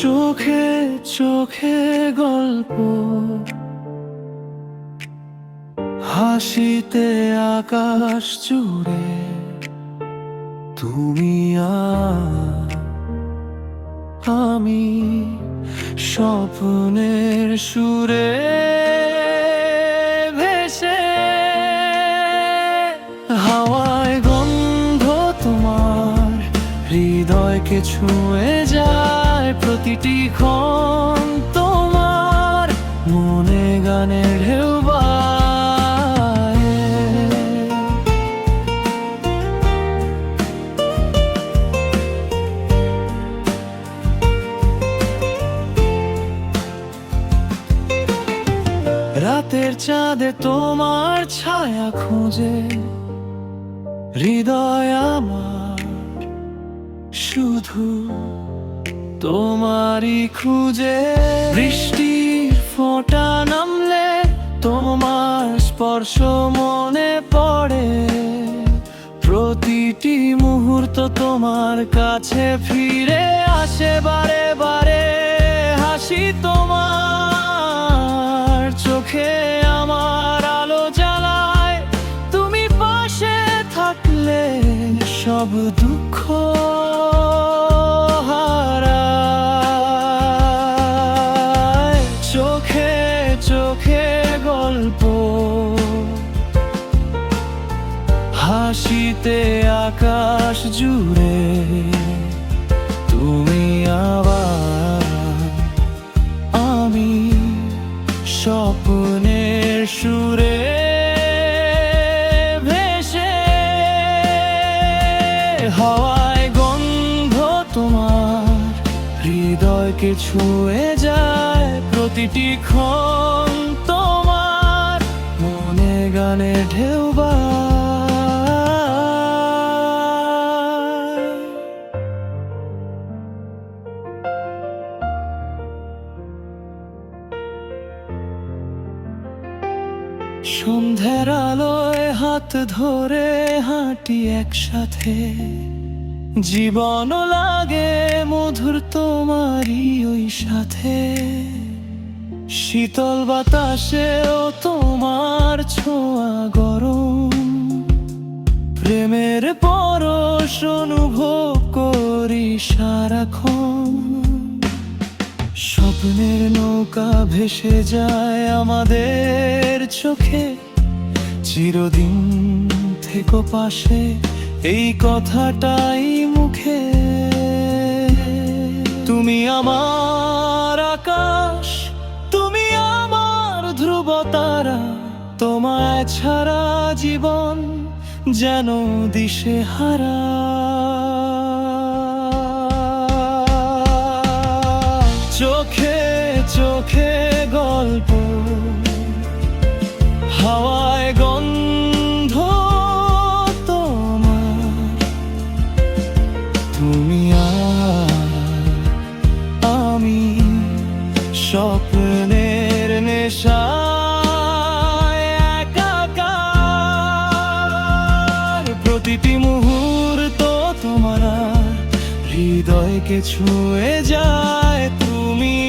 চোখে চোখে গল্প। হাসিতে আকাশ জুড়ে তুমি আমি স্বপ্নের সুরে হৃদয়কে ছুঁয়ে যায়, প্রতিটি ক্ষণ তোমার মনে গানের ঢেউ রাতের চাঁদে তোমার ছায়া খুঁজে, হৃদয় আমার শুধু তোমারই খুঁজে। বৃষ্টির ফোঁটা নামলে তোমার স্পর্শ মনে পড়ে। প্রতিটি মুহূর্ত তোমার কাছে ফিরে আসে বারে বারে। হাসি তোমার চোখে আমার আলো জ্বালায়। তুমি পাশে থাকলে সব দুঃখ হাসিতে আকাশ জুড়ে তুমি আবার আমি স্বপ্নের সুরে ভেসে হওয়ায় গন্ধ তোমার, হৃদয়কে ছুঁয়ে যায় প্রতিটি ক্ষণ তোমার, মনে গানে ঢেউ সন্ধ্যার আলোয় হাত ধরে হাঁটি একসাথে। জীবন লাগে মধুর তোমারই ওই সাথে। শীতল বাতাসেও তোমার ছোঁয়া গরম। প্রেমের পরশ অনুভব করি সারাক্ষণ। স্বপ্নের নৌকা ভেসে যায় আমাদের চোখে। চিরদিন থেকো পাশে, এই কথাটাই মুখে। তুমি আমার আকাশ, তুমি আমার ধ্রুব তারা তোমায় ছাড়া জীবন যেন দিশে হারা তুমি আমি স্বপ্নের নেশা প্রতিটি মুহূর্ত তোমার হৃদয়কে ছুঁয়ে যায়। তুমি